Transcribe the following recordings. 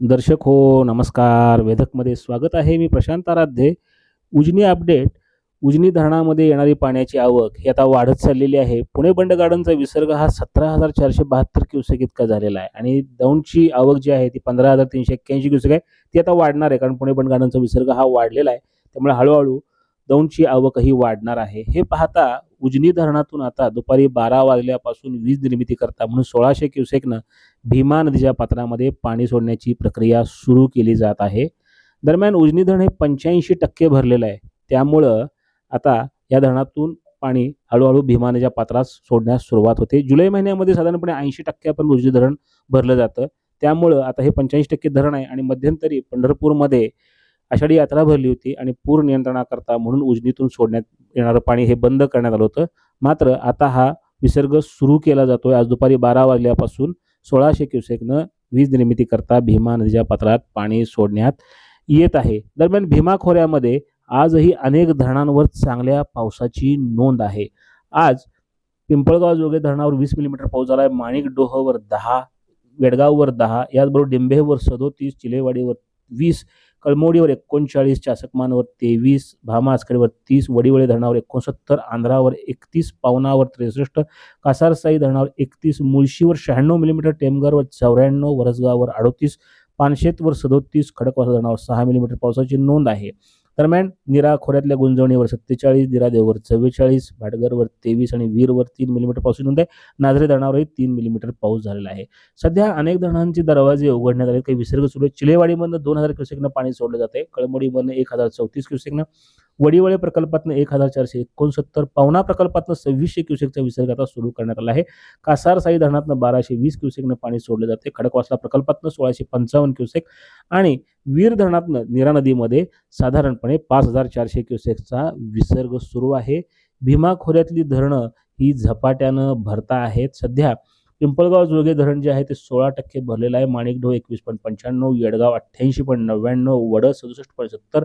दर्शक हो नमस्कार. वेधकमध्ये स्वागत आहे. मी प्रशांत आराध्ये. उजनी अपडेट. उजनी धरणामध्ये येणारी पाण्याची आवक ही आता वाढत चाललेली आहे. पुणे बंड गार्डनचा विसर्ग हा सतरा हजार चारशे बहात्तर क्युसेक इतका झालेला आहे. आणि दौंडची आवक जी आहे ती पंधरा हजार तीनशे एक्क्याऐंशी क्युसेक आहे. ती आता वाढणार आहे कारण पुणे बंड गार्डनचा विसर्ग हा वाढलेला आहे. त्यामुळे हळूहळू दौंडची आवकही वाढणार आहे. हे पाहता उजनी धरणातून आता दुपारी बारा वाजल्यापासून वीज निर्मिती करता म्हणून सोळाशे क्युसेकनं भीमा नदीच्या पात्रामध्ये पाणी सोडण्याची प्रक्रिया सुरू केली जात आहे. दरम्यान उजनी धरण हे पंच्याऐंशी टक्के भरलेलं आहे. त्यामुळं आता या धरणातून पाणी हळूहळू भीमा नदीच्या पात्रात सोडण्यास सुरुवात होते. जुलै महिन्यामध्ये साधारणपणे ऐंशी टक्क्यापर्यंत उजनी धरण भरलं जातं. त्यामुळं आता हे पंच्याऐंशी टक्के धरण आहे आणि मध्यंतरी पंढरपूरमध्ये आषाढी यात्रा भरली होती आणि पूर नियंत्रणाकरता म्हणून उजनीतून सोडण्यात येणारं पाणी हे बंद करण्यात आलं होतं. मात्र आता हा विसर्ग सुरू केला जातोय. आज दुपारी बारा वाजल्यापासून सोळाशे क्युसेकनं वीज निर्मिती करता भीमा नदीच्या पात्रात पाणी सोडण्यात येत आहे. दरम्यान भीमा खोऱ्यामध्ये आजही अनेक धरणांवर चांगल्या पावसाची नोंद आहे. आज पिंपळगाव जोगे धरणावर वीस मिलीमीटर पाऊस झाला आहे माणिक डोहवर दहा वेडगाववर दहा याचबरोबर डिंभेवर सदोतीस चिलेवाडीवर वीस कळमोडीवर एकोणचाळीस चासकमानवर तेवीस भामा तीस वडिवळे धरणावर एकोणसत्तर आंध्रावर एकतीस पावनावर त्रेसष्ट कासारसाई धरणावर एकतीस मुळशीवर शहाण्णव मिलीमीटर टेमगरवर चौऱ्याण्णव वरसगाववर अडोतीस पानशेतवर सदोतीस खडकवासा धरणावर सहा मिलीमीटर पावसाची नोंद आहे. दरम्यान निरा खोऱ्यातल्या गुंजवणीवर सत्तेचाळीस निरादेववर चव्वेचाळीस भाटघरवर तेवीस आणि वीरवर तीन मिलीमीटर पाऊस नोंद आहे नाझरे धरणावरही तीन मिलीमीटर पाऊस झालेला आहे. सध्या अनेक धरणांचे दरवाजे उघडण्यात आले. काही विसर्ग सुरू आहे चिलेवाडीमधनं दोन हजार क्युसेकनं पाणी सोडलं जाते. कळमोडीमधनं एक हजार चौतीस क्युसेकनं. वडीवळे प्रकल्पातनं एक हजार चारशे एकोणसत्तर पावना प्रकल्पातनं सव्वीसशे क्युसेकचा विसर्ग आता सुरू करण्यात आला आहे. कासारसाई धरणातनं बाराशे वीस क्युसेकनं पाणी सोडलं जाते. खडकवासला प्रकल्पातनं सोळाशे पंचावन्न क्युसेक आणि वीर धरणातनं नीरा नदीमध्ये साधारणपणे पाच हजार चारशे क्युसेकचा विसर्ग सुरू आहे. भीमा खोऱ्यातली धरणं ही झपाट्यानं भरता आहेत. सध्या पिंपळगाव जोगे धरण जे आहे ते सोळा टक्के भरलेलं आहे. माणिकडो एकवीस पॉईंट पंच्याण्णव येडगाव अठ्ठ्याऐंशी पॉईंट नव्याण्णव वड सदुसष्ट पॉईंट सत्तर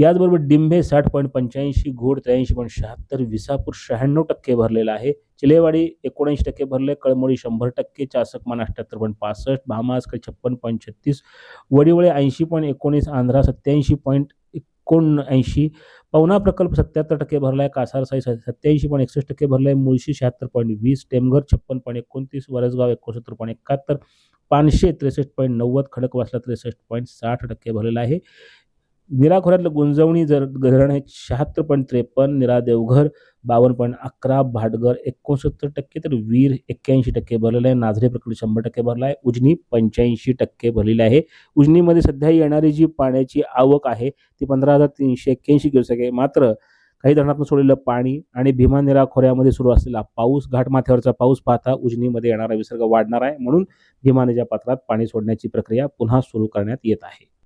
याचबरोबर डिंभे साठ पॉईंट पंच्याऐंशी घोड त्र्याऐंशी पॉईंट शहात्तर विसापूर शहाण्णव टक्के भरलेला आहे. चिलेवाडी एकोणऐंशी टक्के भरले कळमोडी शंभर टक्के चासकमान अठ्ठ्याहत्तर पॉईंट पासष्ट भामास्कर छप्पन पॉईंट छत्तीस वडीवळे ऐंशी पॉईंट एकोणीस आंध्रा सत्याऐंशी पॉईंट एकोणऐंशी पवना प्रकल्प सत्याहत्तर टक्के भरला आहे कासारसाई सत्याऐंशी पॉईंट एकसष्ट टक्के भरला आहे मुळशी शहात्तर पॉईंट वीस टेमघर छप्पन पॉईंट एकोणतीस वरसगाव एकोणसत्तर पॉईंट एकाहत्तर पाचशे त्रेसष्ट पॉईंट नव्वद खडकवासला त्रेसष्ट पॉईंट साठ टक्के भरलेला आहे. निराखोऱ्यातलं गुंजवणी जर धरण हे शहात्तर पॉईंट त्रेपन्न निरा देवघर बावन्न पॉईंट अकरा भाटघर एकोणसत्तर टक्के तर वीर एक्क्याऐंशी टक्के भरलेलं आहे नाझरे प्रकल्प शंभर टक्के भरला आहे उजनी पंच्याऐंशी टक्के भरलेली आहे. उजनीमध्ये सध्या येणारी जी पाण्याची आवक आहे ती पंधरा हजार तीनशे एक्क्याऐंशी क्युसेक आहे. मात्र काही धरणातून सोडलेलं पाणी आणि भीमा निरा खोऱ्यामध्ये सुरू असलेला पाऊस घाटमाथ्यावरचा पाऊस पाहता उजनीमध्ये येणारा विसर्ग वाढणार आहे. म्हणून भीमानेच्या पात्रात पाणी सोडण्याची प्रक्रिया पुन्हा सुरू करण्यात येत आहे.